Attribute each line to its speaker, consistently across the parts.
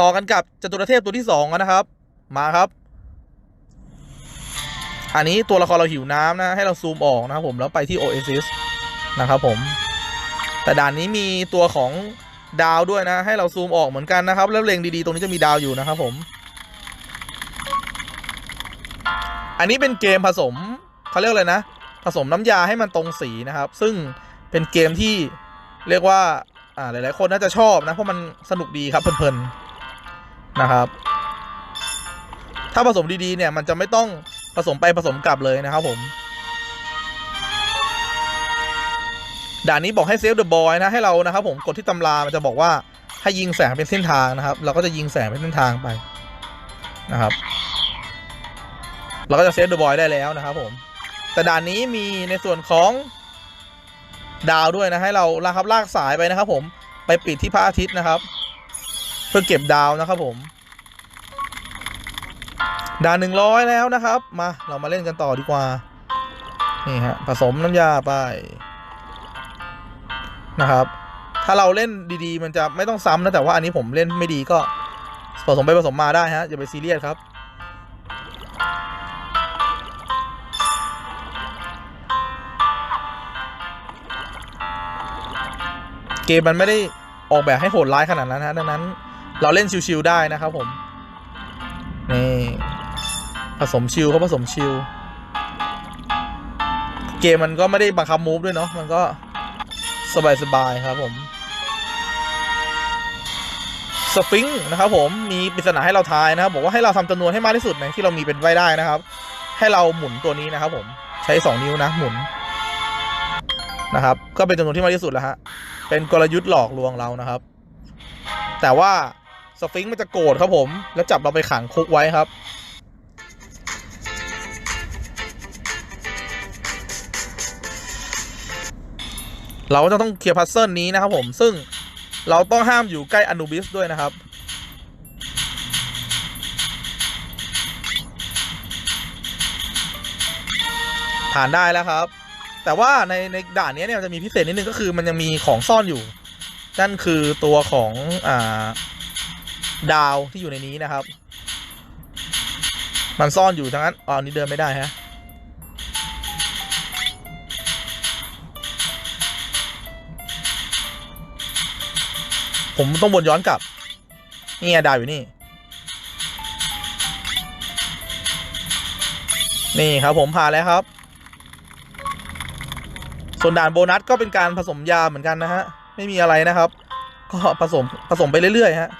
Speaker 1: ต่อกันกับจตุรเทพตัวที่สองนะครับ มาครับ อันนี้ตัวละครเราหิวน้ำนะ ให้เราซูมออกนะครับผมแล้วไปที่ Oasis นะครับผม แต่ด่านนี้มีตัวของดาวด้วยนะ ให้เราซูมออกเหมือนกันนะครับ แล้วเล็งดีๆ ตรงนี้จะมีดาวอยู่นะครับผม อันนี้เป็นเกมผสมเขาเรียกอะไรนะ ผสมน้ำยาให้มันตรงสีนะครับ ซึ่งเป็นเกมที่เรียกว่า อ่าหลายๆ คนน่าจะชอบนะ เพราะมันสนุกดีครับเพลินๆ นะครับ ถ้าผสมดีๆเนี่ย มันจะไม่ต้องผสมไปผสมกลับเลยนะครับผม ด่านนี้บอกให้เซฟเดอะบอยนะให้เรานะครับผมกดที่ตำรา มันจะบอกว่าให้ยิงแสงเป็นเส้นทางนะครับ เราก็จะยิงแสงเป็นเส้นทางไปนะครับ เราก็จะเซฟเดอะบอยได้แล้วนะครับผมแต่ด่านนี้มีในส่วนของดาวด้วยนะให้เราลากครับลากสายไปนะครับผมไปปิดที่พระอาทิตย์นะครับ พื่อเก็บดาวนะครับผมด่านหนึ่งร้อยแล้วนะครับ มาเรามาเล่นกันต่อดีกว่า นี่ฮะผสมน้ำยาไปนะครับ ถ้าเราเล่นดีๆ มันจะไม่ต้องซ้ำนะ แต่ว่าอันนี้ผมเล่นไม่ดีก็ผสมไปผสมมาได้ฮะอย่าไปซีเรียสครับเกมมันไม่ได้ออกแบบให้โหดร้ายขนาดนั้นนะดังนั้น เราเล่นชิวๆได้นะครับผม นี่ผสมชิลเขาผสมชิลเกมมันก็ไม่ได้บังคับมูฟด้วยเนาะมันก็สบายๆครับผมสฟิงนะครับผมมีปริศนาให้เราทายนะครับบอกว่าให้เราทำจำนวนให้มากที่สุดในที่เรามีเป็นไว้ได้นะครับ ให้เราหมุนตัวนี้นะครับ ผมใช้สองนิ้วนะหมุนนะครับ ก็เป็นจำนวนที่มากที่สุดแล้วฮะเป็นกลยุทธ์หลอกลวงเรานะครับ แต่ว่า สฟิงค์มันจะโกรธครับผม แล้วจับเราไปขังคุกไว้ครับ เราก็จะต้องเคลียร์พัซเซิลนี้นะครับผมซึ่งเราต้องห้ามอยู่ใกล้อนูบิสด้วยนะครับผ่านได้แล้วครับ แต่ว่าในในด่านนี้เนี่ยจะมีพิเศษนิดนึงก็คือมันยังมีของซ่อนอยู่ นั่นคือตัวของอ่า ดาวที่อยู่ในนี้นะครับ มันซ่อนอยู่ทั้งนั้นอ๋ออันนี้เดินไม่ได้ฮะผมต้องวนย้อนกลับ นี่ไงดาวอยู่นี่ นี่ครับผมผ่านแล้วครับ ส่วนด่านโบนัสก็เป็นการผสมยาเหมือนกันนะฮะ ไม่มีอะไรนะครับ ก็ผสมผสมไปเรื่อยๆฮะ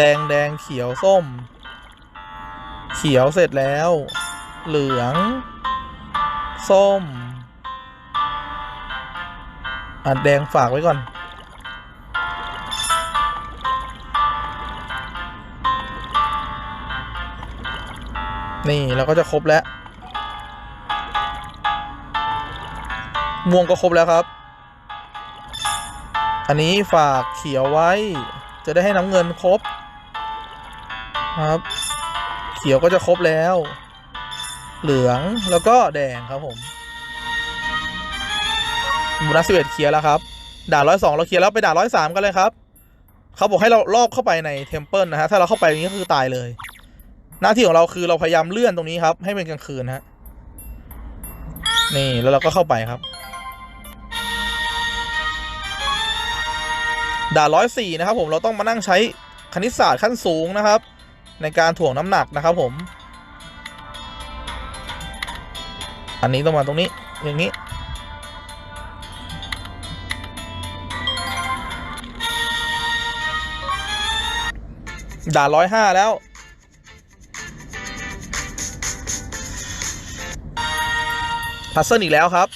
Speaker 1: แดงแดงเขียวส้ม เขียวเสร็จแล้ว เหลือง ส้มอะแดงฝากไว้ก่อนนี่เราก็จะครบแล้ว ม่วงก็ครบแล้วครับ อันนี้ฝากเขียวไว้ จะได้ให้น้ำเงินครบ ครับ เขียวก็จะครบแล้ว เหลืองแล้วก็แดงครับผมบูนัสสิบเอ็ดเคลียร์แล้วครับด่านร้อยสองเราเคลียร์แล้วไปด่านร้อยสามกันเลยครับเขาบอกให้เรารอบเข้าไปในเทมเพิลนะฮะถ้าเราเข้าไปนี้ก็คือตายเลย หน้าที่ของเราคือเราพยายามเลื่อนตรงนี้ครับ ให้เป็นกลางคืนฮะนี่แล้วเราก็เข้าไปครับ ด่านร้อยสี่นะครับ ผมเราต้องมานั่งใช้คณิตศาสตร์ขั้นสูงนะครับ ในการถ่วงน้ำหนักนะครับผม อันนี้ต้องมาตรงนี้อย่างนี้ด่านร้อยห้าแล้ว พัซเซิลอีกแล้วครับ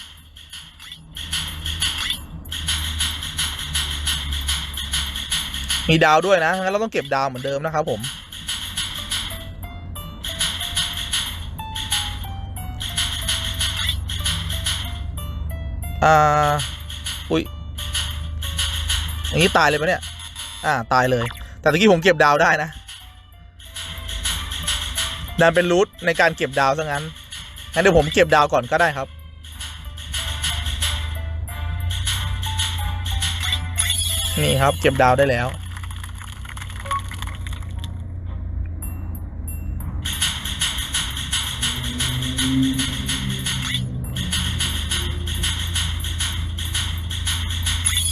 Speaker 1: มีดาวด้วยนะ งั้นเราต้องเก็บดาวเหมือนเดิมนะครับผม อ่าอุ้ยอย่างนี้ตายเลยปะเนี่ย อ่า ตายเลย แต่ตะกี้ผมเก็บดาวได้นะ ดันเป็นรูทในการเก็บดาวซะงั้น งั้นเดี๋ยวผมเก็บดาวก่อนก็ได้ครับ นี่ครับ เก็บดาวได้แล้ว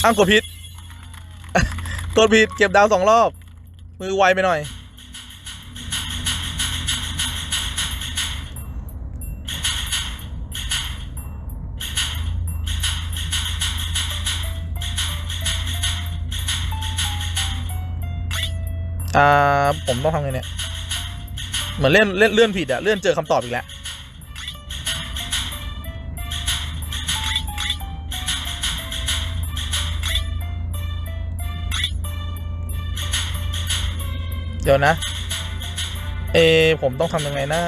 Speaker 1: อ้าวกดผิดกดผิดเก็บดาวสองรอบ มือไวไปหน่อย อ่า ผมต้องทำไงเนี่ย เหมือนเลื่อนเลื่อนเลื่อนผิดอะเลื่อนเจอคำตอบอีกแล้ว ดี๋ยวนะ เอ ผมต้องทำยังไงนะ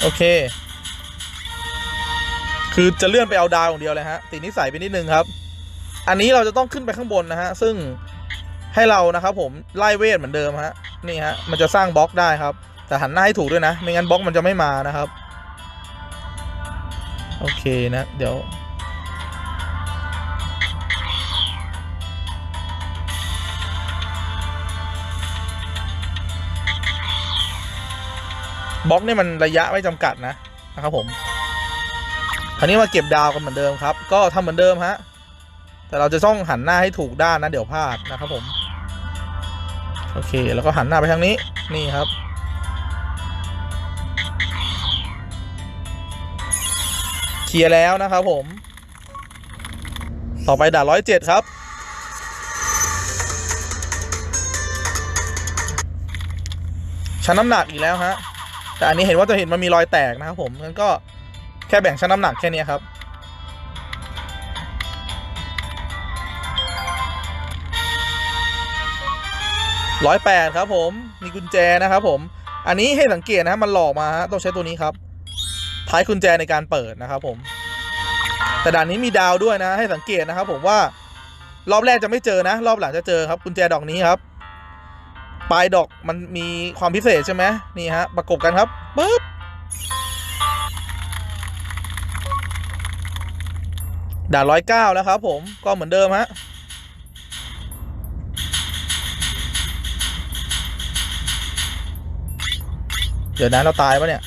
Speaker 1: โอเค คือจะเลื่อนไปเอาดาวอย่างเดียวเลยฮะติดนิสัยไปนิดนึงครับ อันนี้เราจะต้องขึ้นไปข้างบนนะฮะ ซึ่งให้เรานะครับผมไล่เวทเหมือนเดิมฮะ นี่ฮะ มันจะสร้างบล็อกได้ครับ แต่หันหน้าให้ถูกด้วยนะ ไม่งั้นบล็อกมันจะไม่มานะครับ โอเคนะ เดี๋ยว บล็อกเนี่ยมันระยะไม่จำกัดนะนะครับผม คราวนี้มาเก็บดาวกันเหมือนเดิมครับ ก็ทำเหมือนเดิมฮะ แต่เราจะต้องหันหน้าให้ถูกด้านนะเดี๋ยวพลาดนะครับผม โอเค แล้วก็หันหน้าไปทางนี้นี่ครับ เคลียร์แล้วนะครับผม ต่อไปด่านร้อยเจ็ดครับชั้นน้ำหนักอีกแล้วฮะ แต่อันนี้เห็นว่าจะเห็นมันมีรอยแตกนะครับผมงั้นก็แค่แบ่งชั้นน้ำหนักแค่นี้ครับร้อยแปดครับผม มีกุญแจนะครับผม อันนี้ให้สังเกตนะฮะมันหลอกมาฮะต้องใช้ตัวนี้ครับ ท้ายกุญแจในการเปิดนะครับผม แต่ด่านนี้มีดาวด้วยนะ ให้สังเกตนะครับผมว่ารอบแรกจะไม่เจอนะ รอบหลังจะเจอครับกุญแจดอกนี้ครับ ปลายดอกมันมีความพิเศษใช่ไหมนี่ฮะ ประกบกันครับปึ๊บด่านร้อยเก้าแล้วครับผมก็เหมือนเดิมฮะเดี๋ยวนะเราตายปะเนี่ย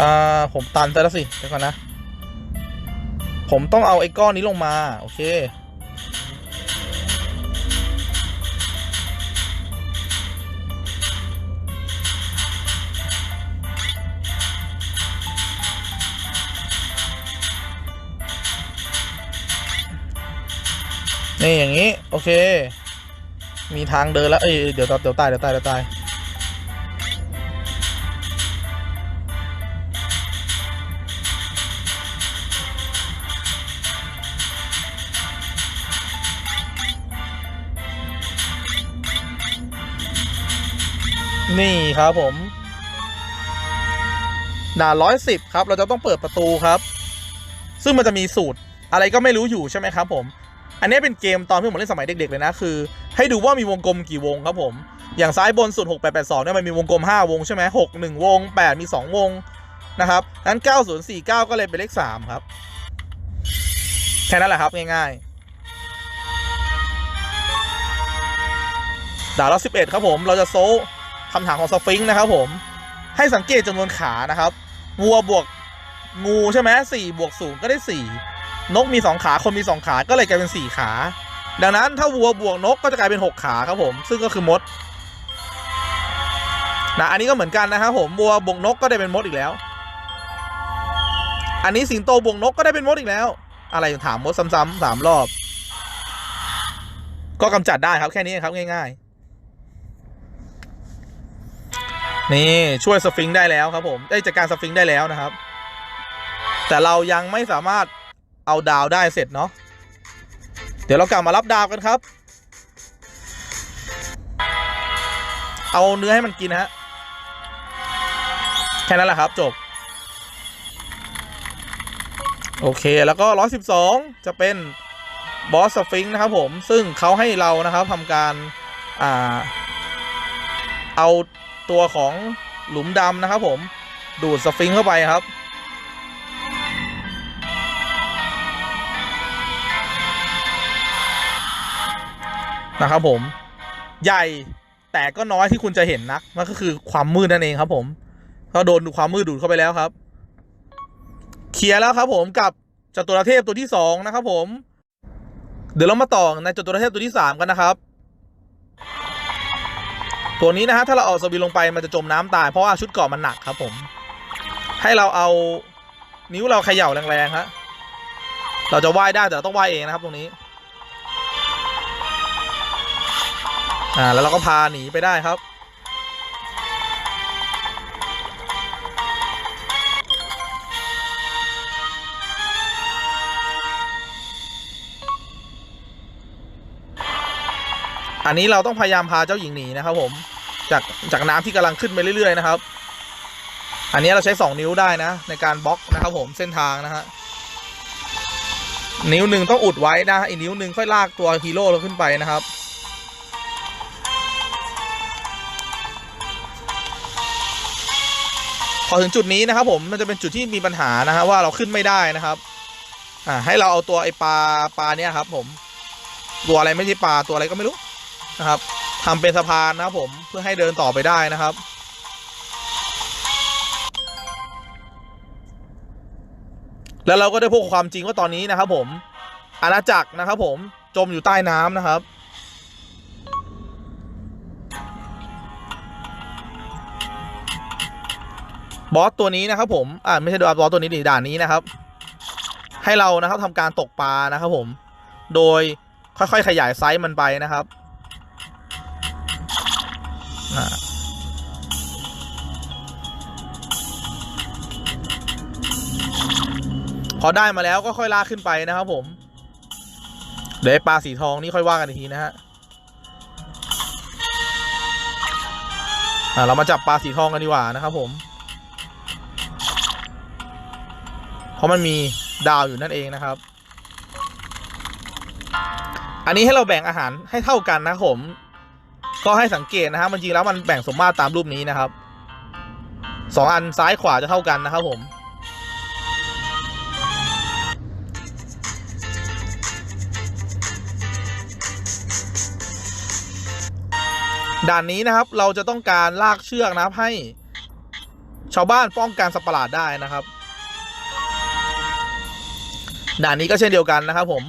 Speaker 1: อ่า ผมตันซะแล้วสิ เดี๋ยวก่อนนะ ผมต้องเอาไอ้ก้อนนี้ลงมา โอเค นี่อย่างนี้ โอเค มีทางเดินแล้ว เอ้ย เดี๋ยวตเดี๋ยวตายเดี๋ยวตายเดี๋ยวตาย นี่ครับผมด่าร้อยสิบครับ เราจะต้องเปิดประตูครับ ซึ่งมันจะมีสูตรอะไรก็ไม่รู้อยู่ใช่ไหมครับผม อันนี้เป็นเกมตอนที่ผมเล่นสมัยเด็กๆเลยนะคือ ให้ดูว่ามีวงกลมกี่วงครับผม อย่างซ้ายบนสุด 6882เนี่ยมันมีวงกลม 5 วงใช่ไหม6 1วง 8 มี 2 วงนะครับนั้น 9049 ก็เลยเป็นเลข 3 ครับ แค่นั้นแหละครับง่ายๆด่านละ11 ครับผม เราจะโซ คำถามของสฟิงค์นะครับผมให้สังเกตจำนวนขานะครับ วัวบวกงูใช่ไหมสี่บวกศูนย์ก็ได้สี่นกมีสองขาคนมีสองขาก็เลยกลายเป็นสี่ขา ดังนั้นถ้าวัวบวกนกก็จะกลายเป็นหกขาครับผมซึ่งก็คือมดนะอันนี้ก็เหมือนกันนะครับผมวัวบวกนกก็ได้เป็นมดอีกแล้ว อันนี้สิงโตบวกนกก็ได้เป็นมดอีกแล้ว อะไรถามมดซ้ำๆสามรอบ ก็กำจัดได้ครับแค่นี้ครับง่าย ๆ นี่ช่วยสฟิงค์ได้แล้วครับผมได้จัดการสฟิงค์ได้แล้วนะครับ แต่เรายังไม่สามารถเอาดาวได้เสร็จเนาะเดี๋ยวเรากลับมารับดาวกันครับ เอาเนื้อให้มันกินฮะแค่นั้นแหละครับจบ โอเคแล้วก็112จะเป็นบอสสฟิงค์นะครับผมซึ่งเขาให้เรานะครับทำการอ่าเอา ตัวของหลุมดำนะครับผมดูดสฟิงค์เข้าไปครับ นะครับผม ใหญ่แต่ก็น้อยที่คุณจะเห็นนักมันก็คือความมืดนั่นเองครับ ผมก็โดนความมืดดูดเข้าไปแล้วครับ เคลียร์แล้วครับผมกับจตุรเทพตัวที่สองนะครับ ผม เดี๋ยวเรามาต่อในจตุรเทพตัวที่สามกันนะครับ ตัวนี้นะฮะถ้าเราเอาสวิงลงไปมันจะจมน้ำตายเพราะว่าชุดเกาะมันหนักครับผม ให้เราเอานิ้วเราเขย่าแรงๆฮะเราจะว่ายได้แต่เราต้องว่ายเองนะครับตรงนี้อ่าแล้วเราก็พาหนีไปได้ครับ อันนี้เราต้องพยายามพาเจ้าหญิงหนีนะครับ ผม จากจากน้ำที่กำลังขึ้นไปเรื่อยๆนะครับ อันนี้เราใช้สองนิ้วได้นะ ในการบล็อกนะครับ ผมเส้นทางนะฮะนิ้วหนึ่งต้องอุดไว้นะอีกนิ้วหนึ่งค่อยลากตัวฮีโร่เราขึ้นไปนะครับพอถึงจุดนี้นะครับ ผมมันจะเป็นจุดที่มีปัญหานะฮะว่าเราขึ้นไม่ได้นะครับอ่าให้เราเอาตัวไอปลาปลาเนี่ยครับ ผม ตัวอะไรไม่ใช่ปลาตัวอะไรก็ไม่รู้ นะครับทำเป็นสะพานนะครับผมเพื่อให้เดินต่อไปได้นะครับแล้วเราก็ได้พบกับความจริงว่าตอนนี้นะครับ ผม อาณาจักรนะครับ ผมจมอยู่ใต้น้ำนะครับ บอสตัวนี้นะครับ ผมอ่าไม่ใช่ดบอสตัวนี้ดิด่านนี้นะครับ ให้เรานะครับทำการตกปลานะครับ ผม โดยค่อยๆขยายไซส์มันไปนะครับ อได้มาแล้วก็ค่อยลากขึ้นไปนะครับผมเดี๋ยวปลาสีทองนี่ค่อยว่ากันอีกทีนะฮะเรามาจับปลาสีทองกันดีกว่านะครับผม เพราะมันมีดาวอยู่นั่นเองนะครับ อันนี้ให้เราแบ่งอาหารให้เท่ากันนะผม ก็ให้สังเกตนะฮะมันจริงแล้วมันแบ่งสมมาตรตามรูปนี้นะครับสองอันซ้ายขวาจะเท่ากันนะครับผม ด่านนี้นะครับเราจะต้องการลากเชือกนะครับให้ชาวบ้านป้องกันสัตว์ประหลาดได้นะครับ ด่านนี้ก็เช่นเดียวกันนะครับผม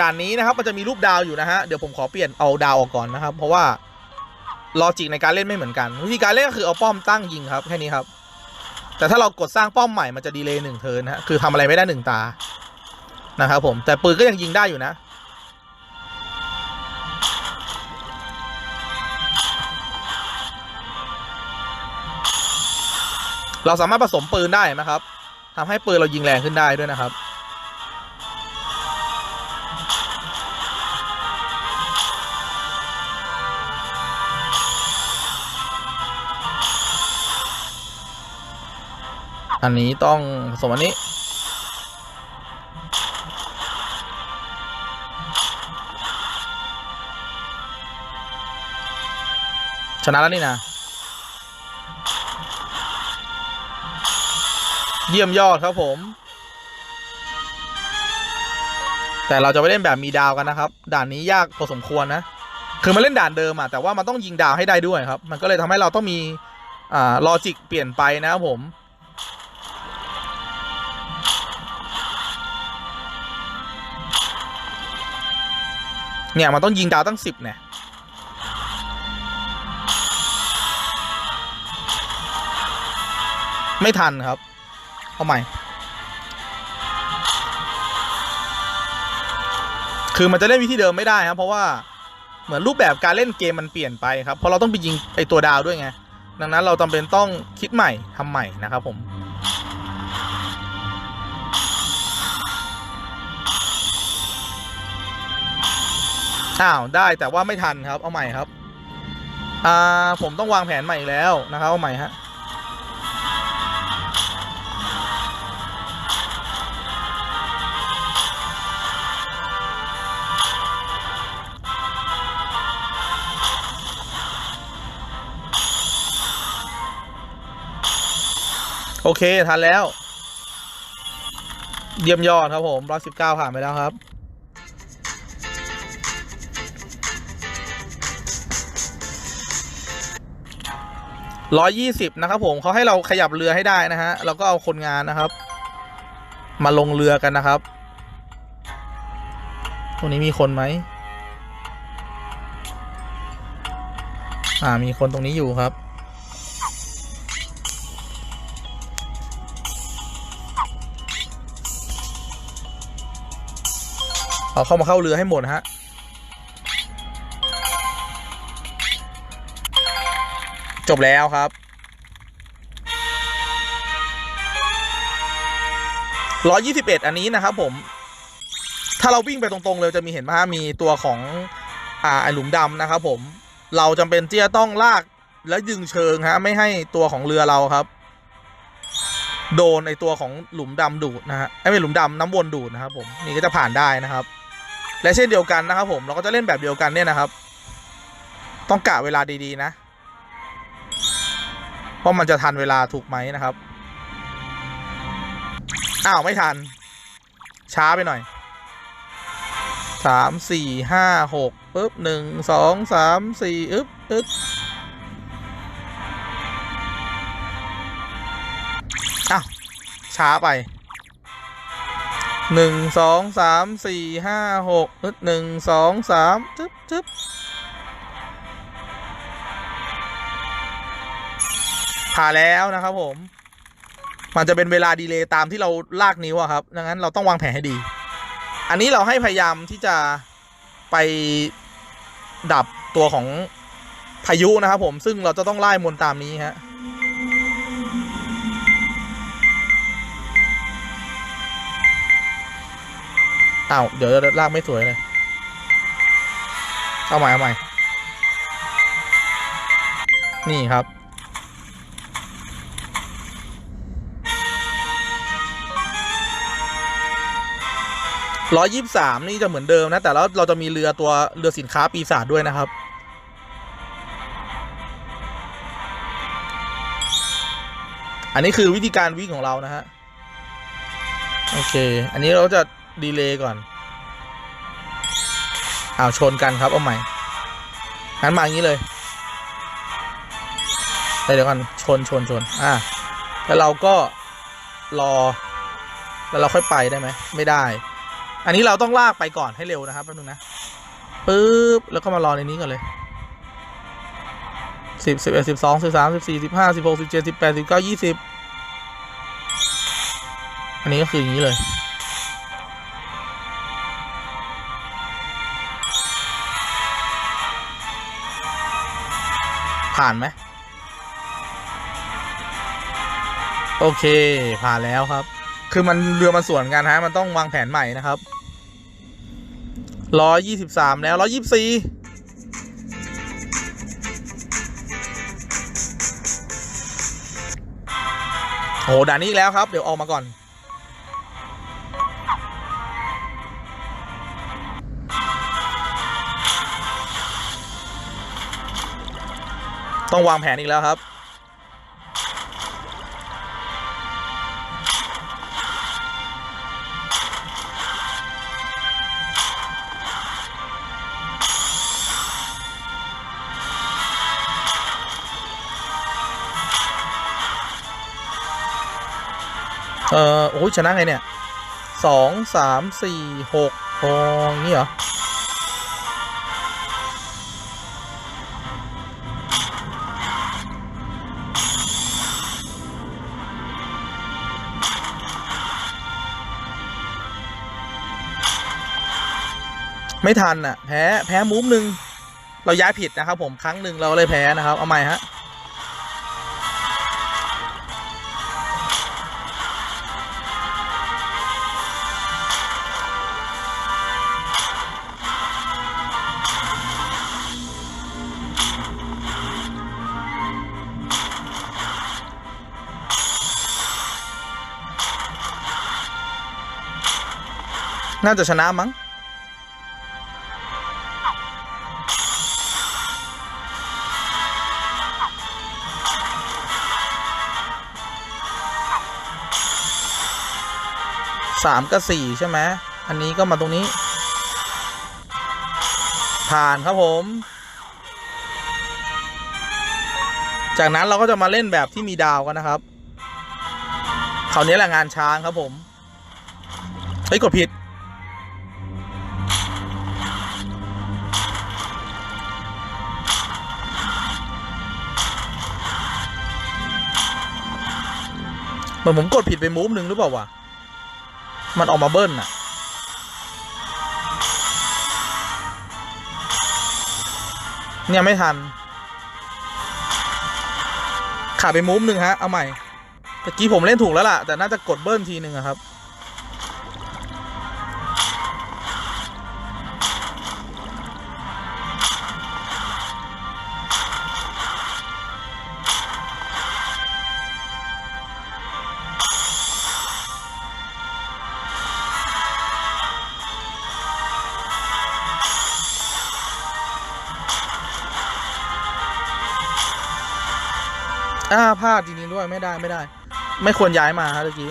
Speaker 1: ด่านนี้นะครับมันจะมีรูปดาวอยู่นะฮะเดี๋ยวผมขอเปลี่ยนเอาดาวออกก่อนนะครับ เพราะว่าลอจิกในการเล่นไม่เหมือนกัน วิธีการเล่นก็คือเอาป้อมตั้งยิงครับแค่นี้ครับ แต่ถ้าเรากดสร้างป้อมใหม่มันจะดีเลย์หนึ่งเทินนะฮะคือทำอะไรไม่ได้หนึ่งตานะครับผมแต่ปืนก็ยังยิงได้อยู่นะ เราสามารถผสมปืนได้ไหมครับทำให้ปืนเรายิงแรงขึ้นได้ด้วยนะครับ อันนี้ต้องผสมอันนี้ชนะแล้วนี่นะ เยี่ยมยอดครับผม แต่เราจะไปเล่นแบบมีดาวกันนะครับ ด่านนี้ยากพอสมควรนะ คือมาเล่นด่านเดิมอะแต่ว่ามันต้องยิงดาวให้ได้ด้วยครับ มันก็เลยทำให้เราต้องมีอ่าลอจิกเปลี่ยนไปนะครับผมเนี่ยมันต้องยิงดาวตั้งสิบเนี่ยไม่ทันครับ เอาใหม่ คือมันจะเล่นวิธีเดิมไม่ได้ครับ เพราะว่าเหมือนรูปแบบการเล่นเกมมันเปลี่ยนไปครับ เพราะเราต้องไปยิงไอตัวดาวด้วยไง ดังนั้นเราจำเป็นต้องคิดใหม่ทำใหม่นะครับผมอ้าวได้แต่ว่าไม่ทันครับ เอาใหม่ครับ อ่า ผมต้องวางแผนใหม่อีกแล้วนะครับ เอาใหม่ฮะ โอเค ทันแล้ว เยี่ยมยอดครับผมร้อยสิบเก้าผ่านไปแล้วครับ ร้อยยี่สิบนะครับผมเขาให้เราขยับเรือให้ได้นะฮะ แล้วก็เอาคนงานนะครับ มาลงเรือกันนะครับ ตรงนี้มีคนไหม อ่า มีคนตรงนี้อยู่ครับ เอาเข้ามาเข้าเรือให้หมดฮะจบแล้วครับ ร้อยยี่สิบเอ็ดอันนี้นะครับผม ถ้าเราวิ่งไปตรงๆเลยจะมีเห็นไหมฮะมีตัวของ อ่าหลุมดำนะครับผม เราจำเป็นที่จะต้องลากแล้วดึงเชิงฮะ ไม่ให้ตัวของเรือเราครับ โดนไอตัวของหลุมดำดูดนะฮะ ไอ้ไม่หลุมดำน้ำวนดูดนะครับผม นี่ก็จะผ่านได้นะครับ และเช่นเดียวกันนะครับผมเราก็จะเล่นแบบเดียวกันเนี่ยนะครับ ต้องกะเวลาดีๆนะว่ามันจะทันเวลาถูกไหมนะครับอ้าวไม่ทัน ช้าไปหน่อยสามสี่ห้าหกปึ๊บหนึ่งสองสามสี่อึ๊บอึ๊บอ้าวช้าไป หนึ่งสองสามสี่ห้าหกหนึ่งสองสามจึ๊บจึ๊บผ่าแล้วนะครับผม มันจะเป็นเวลาดีเลย์ตามที่เราลากนิ้วอะครับ ดังนั้นเราต้องวางแผนให้ดี อันนี้เราให้พยายามที่จะไปดับตัวของพายุนะครับผม ซึ่งเราจะต้องไล่มนต์ตามนี้ฮะ อ้าวเดี๋ยวลากไม่สวยเลย เอาใหม่เอาใหม่ นี่ครับ ร้อยยี่สามนี่จะเหมือนเดิมนะ แต่แล้วเราจะมีเรือตัวเรือสินค้าปีศาจด้วยนะครับอันนี้คือวิธีการวิ่งของเรานะฮะ โอเค อันนี้เราจะ ดีเลย์ก่อนอ้าวชนกันครับเอาใหม่งั้นมาอย่างนี้เลยเดี๋ยวก่อนชนชนชนอ่าแล้วเราก็รอ แล้วเราค่อยไปได้ไหมไม่ได้ อันนี้เราต้องลากไปก่อนให้เร็วนะครับแป๊บนึงนะปึ๊บแล้วก็มารอในนี้ก่อนเลยสิบสิบเอ็ดสิบสองสิบสามสิบสี่สิบห้าสิบหกสิบเจ็ดสิบแปดสิบเก้ายี่สิบอันนี้ก็คืออย่างนี้เลย ผ่านไหมโอเค ผ่านแล้วครับ คือมันเรือมันสวนกันฮะ มันต้องวางแผนใหม่นะครับร้อยยี่สิบสามแล้วร้อยยี่สิบสี่โอ้ด่านนี้อีกแล้วครับ เดี๋ยวออกมาก่อน ต้องวางแผนอีกแล้วครับ เออโอ้ยชนะไงเนี่ยสองสามสี่หกโอ้ยางงี้เหรอ ไม่ทันอะ แพ้แพ้มูฟหนึ่งเราย้ายผิดนะครับ ผมครั้งหนึ่งเราเลยแพ้นะครับ เอาใหม่ฮะน่าจะชนะมั้ง สามกับสี่ใช่ไหมอันนี้ก็มาตรงนี้ ผ่านครับผม จากนั้นเราก็จะมาเล่นแบบที่มีดาวกันนะครับคราวนี้แหละงานช้างครับผม เฮ้ย กดผิด เหมือนผมกดผิดไปมูฟหนึ่งหรือเปล่าวะ มันออกมาเบิ้ลน่ะ เนี่ยไม่ทัน ขาดไปมูฟหนึ่งฮะ เอาใหม่ตะกี้ผมเล่นถูกแล้วล่ะ แต่น่าจะกดเบิ้ลทีหนึ่งอะครับ พลาดจริงๆด้วยไม่ได้ไม่ได้ ไม่ควรย้ายมาฮะเมื่อกี้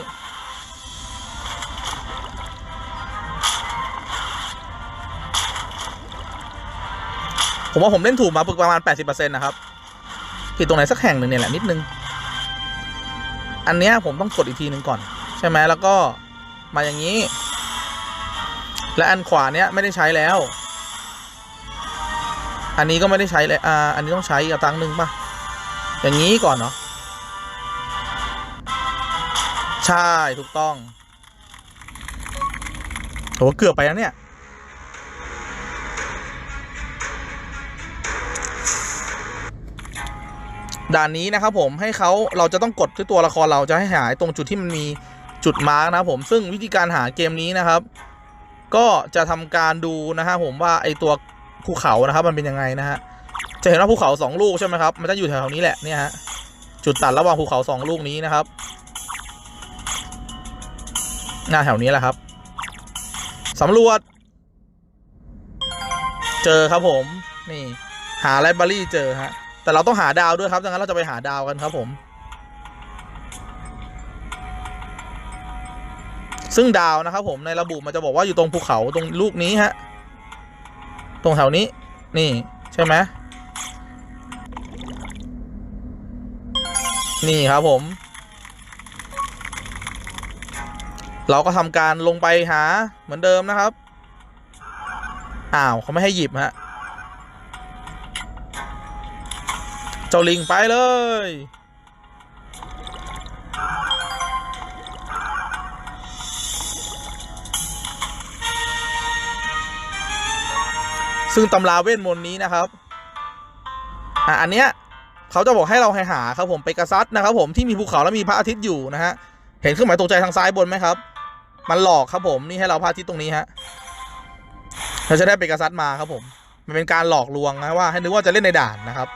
Speaker 1: ผมว่าผมเล่นถูกมาประมาณ 80%นะครับ ผิดตรงไหนสักแห่งหนึ่งเนี่ยแหละนิดนึง อันเนี้ยผมต้องกดอีกทีหนึ่งก่อน ใช่ไหมแล้วก็มาอย่างนี้ และอันขวาเนี้ยไม่ได้ใช้แล้ว อันนี้ก็ไม่ได้ใช้เลยอ่าอันนี้ต้องใช้อีกตั้งหนึ่งป่ะ อย่างนี้ก่อนเนาะ ใช่ถูกต้องโหเกือบไปแล้วเนี่ย ด่านนี้นะครับผมให้เขาเราจะต้องกดที่ตัวละครเราจะให้หายตรงจุดที่มันมีจุดมาร์กนะครับผมซึ่งวิธีการหาเกมนี้นะครับ ก็จะทำการดูนะฮะผมว่าไอตัวภูเขานะครับมันเป็นยังไงนะฮะจะเห็นว่าภูเขาสองลูกใช่ไหมครับมันจะอยู่แถวๆนี้แหละเนี่ยฮะจุดตัดระหว่างภูเขาสองลูกนี้นะครับ หน้าแถวนี้แหละครับสำรวจ เจอครับผม นี่ หาไลบรารีเจอฮะ แต่เราต้องหาดาวด้วยครับดังนั้นเราจะไปหาดาวกันครับผม ซึ่งดาวนะครับผมในระบุมันจะบอกว่าอยู่ตรงภูเขาตรงลูกนี้ฮะ ตรงแถวนี้ นี่ใช่ไหมนี่ครับผม เราก็ทำการลงไปหาเหมือนเดิมนะครับ อ้าวเขาไม่ให้หยิบฮะ เจ้าลิงไปเลย ซึ่งตำราเวทมนต์นี้นะครับ อะอันเนี้ยเขาจะบอกให้เราให้หาครับผมไปกระซัดนะครับผมที่มีภูเขาและมีพระอาทิตย์อยู่นะฮะเห็นเครื่องหมายตกใจทางซ้ายบนไหมครับ มันหลอกครับผมนี่ให้เราพระอาทิตย์ตรงนี้ฮะเราจะได้ไปกระซัดมาครับผม มันเป็นการหลอกลวงนะว่า ให้นึกว่าจะเล่นในด่านนะครับ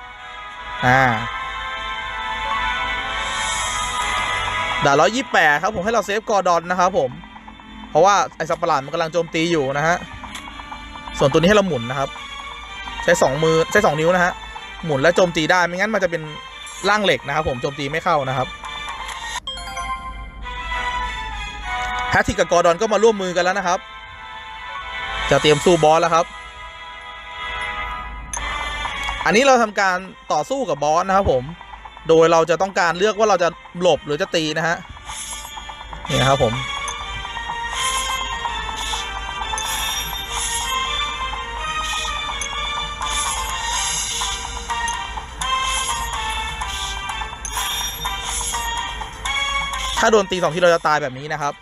Speaker 1: อ่าด่านร้อยยี่แปดครับผมให้เราเซฟกอร์ดอนนะครับผม เพราะว่าไอ้สัตว์ปะหลาดมันกำลังโจมตีอยู่นะฮะ ส่วนตัวนี้ให้เราหมุนนะครับ ใช้สองมือใช้สองนิ้วนะฮะ หมุนแล้วโจมตีได้ไม่งั้นมันจะเป็นร่างเหล็กนะครับผมโจมตีไม่เข้านะครับ แฮตติกกับกอร์ดอนก็มาร่วมมือกันแล้วนะครับ จะเตรียมสู้บอสแล้วครับ อันนี้เราทำการต่อสู้กับบอสนะครับผม โดยเราจะต้องการเลือกว่าเราจะหลบหรือจะตีนะฮะ นี่นะครับผมถ้าโดนตีสองทีเราจะตายแบบนี้นะครับ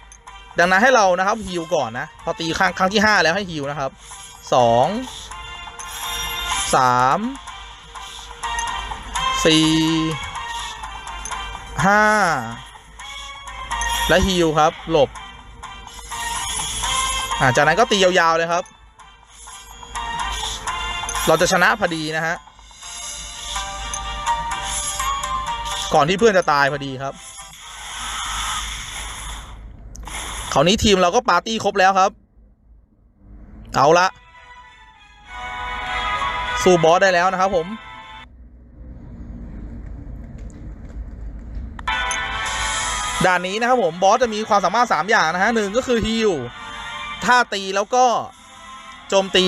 Speaker 1: ดังนั้นให้เรานะครับฮิวก่อนนะพอตีครั้งครั้งที่ห้าแล้วให้ฮิวนะครับสองสามสี่ห้าและฮิวครับ หลบอ่าจากนั้นก็ตียาวๆเลยครับ เราจะชนะพอดีนะฮะ ก่อนที่เพื่อนจะตายพอดีครับ คราวนี้ทีมเราก็ปาร์ตี้ครบแล้วครับ เอาละ สู้บอสได้แล้วนะครับผมด่านนี้นะครับผมบอสจะมีความสามารถ 3 อย่างนะฮะหนึ่งก็คือฮิลท่าตีแล้วก็โจมตี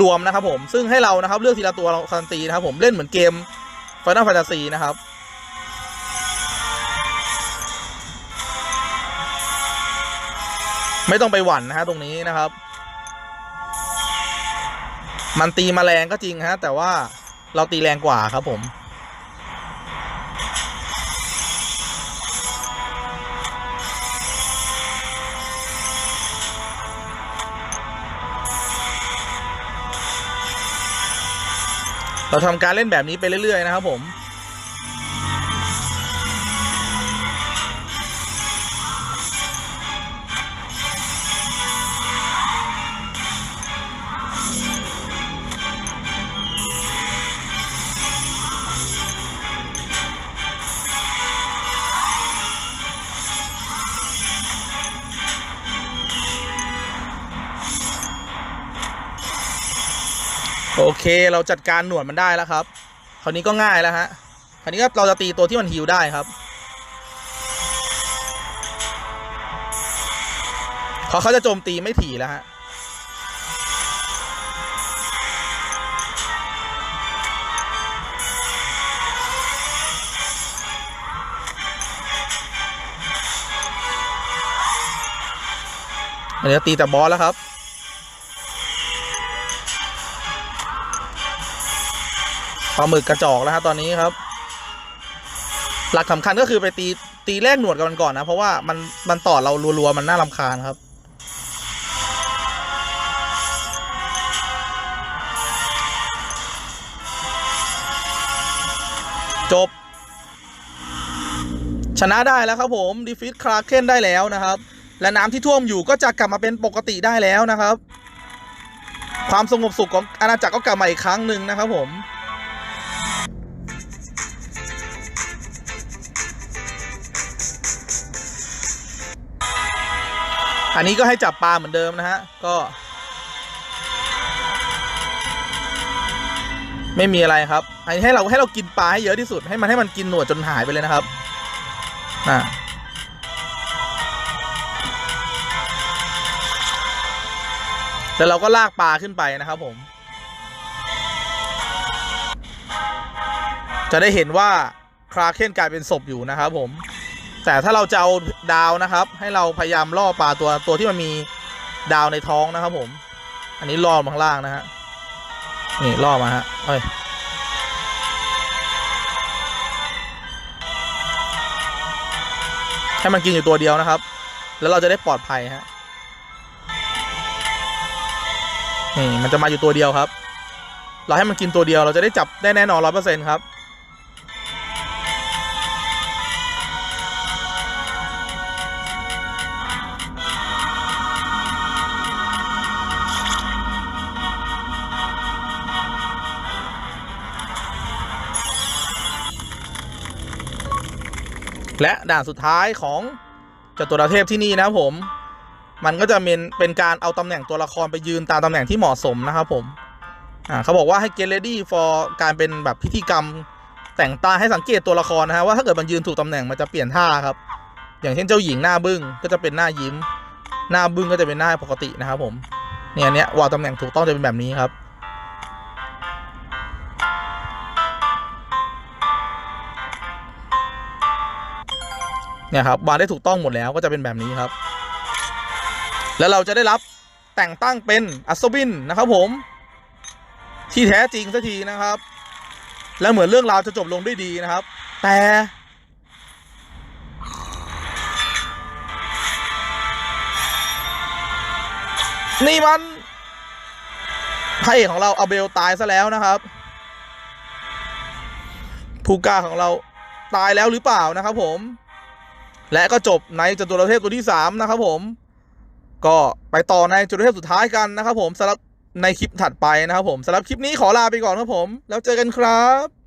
Speaker 1: รวมนะครับผมซึ่งให้เรานะครับเลือกทีละตัวเราการตีนะครับผมเล่นเหมือนเกม Final Fantasy นะครับ ไม่ต้องไปหวั่นนะฮะตรงนี้นะครับ มันตีมาแรงก็จริงฮะ แต่ว่าเราตีแรงกว่าครับผม เราทำการเล่นแบบนี้ไปเรื่อย ๆ นะครับผม โอเคเราจัดการหนวดมันได้แล้วครับ คราวนี้ก็ง่ายแล้วฮะ คราวนี้ก็เราจะตีตัวที่มันฮิวได้ครับเขาเขาจะโจมตีไม่ถี่แล้วฮะ อันนี้ตีแต่บอสแล้วครับ ปลาหมึกกระจอกแล้วฮะตอนนี้ครับ หลักสำคัญก็คือไปตีตีแรกหนวดกันก่อนนะ เพราะว่ามันมันต่อเรารัวๆมันน่ารำคาญครับ จบ ชนะได้แล้วครับผมดีฟิตคราเคนได้แล้วนะครับ และน้ำที่ท่วมอยู่ก็จะกลับมาเป็นปกติได้แล้วนะครับ ความสงบสุขของอาณาจักรก็กลับมาอีกครั้งหนึ่งนะครับผม อันนี้ก็ให้จับปลาเหมือนเดิมนะฮะ ก็ ไม่มีอะไรครับอันนี้ให้เราให้เรากินปลาให้เยอะที่สุดให้มันให้มันกินหนวดจนหายไปเลยนะครับอ่าแล้วเราก็ลากปลาขึ้นไปนะครับผม จะได้เห็นว่าคราเคนกลายเป็นศพอยู่นะครับผม แต่ถ้าเราจะเอาดาวนะครับ ให้เราพยายามล่อปลาตัวตัวที่มันมีดาวในท้องนะครับ ผม อันนี้ล่อมาข้างล่างนะฮะนี่ล่อมาฮะเอ้ยให้มันกินอยู่ตัวเดียวนะครับ แล้วเราจะได้ปลอดภัยฮะนี่มันจะมาอยู่ตัวเดียวครับ เราให้มันกินตัวเดียวเราจะได้จับได้แน่นอนร้อยเปอร์เซ็นต์ครับ และด่านสุดท้ายของจตุรเทพที่นี่นะครับผม มันก็จะเป็นเป็นการเอาตำแหน่งตัวละครไปยืนตามตำแหน่งที่เหมาะสมนะครับผมอ่าเขาบอกว่าให้ get ready for การเป็นแบบพิธีกรรมแต่งตาให้สังเกตตัวละครนะฮะว่าถ้าเกิดมันยืนถูกตำแหน่งมันจะเปลี่ยนท่าครับ อย่างเช่นเจ้าหญิงหน้าบึ้งก็จะเป็นหน้ายิ้ม หน้าบึ้งก็จะเป็นหน้าปกตินะครับผมเนี่ยนเนี้ยวางตำแหน่งถูกต้องจะเป็นแบบนี้ครับ เนี่ยครับวางได้ถูกต้องหมดแล้วก็จะเป็นแบบนี้ครับ แล้วเราจะได้รับแต่งตั้งเป็นอัศวินนะครับผม ที่แท้จริงสักทีนะครับ และเหมือนเรื่องราวจะจบลงด้วยดีนะครับ แต่นี่มันพระเอกของเราอาเบลตายซะแล้วนะครับผู้กล้าของเราตายแล้วหรือเปล่านะครับผม และก็จบในจตุรเทพตัวที่สามนะครับผม ก็ไปต่อในจตุรเทพสุดท้ายกันนะครับผมสำหรับในคลิปถัดไปนะครับผมสำหรับคลิปนี้ขอลาไปก่อนครับผม แล้วเจอกันครับ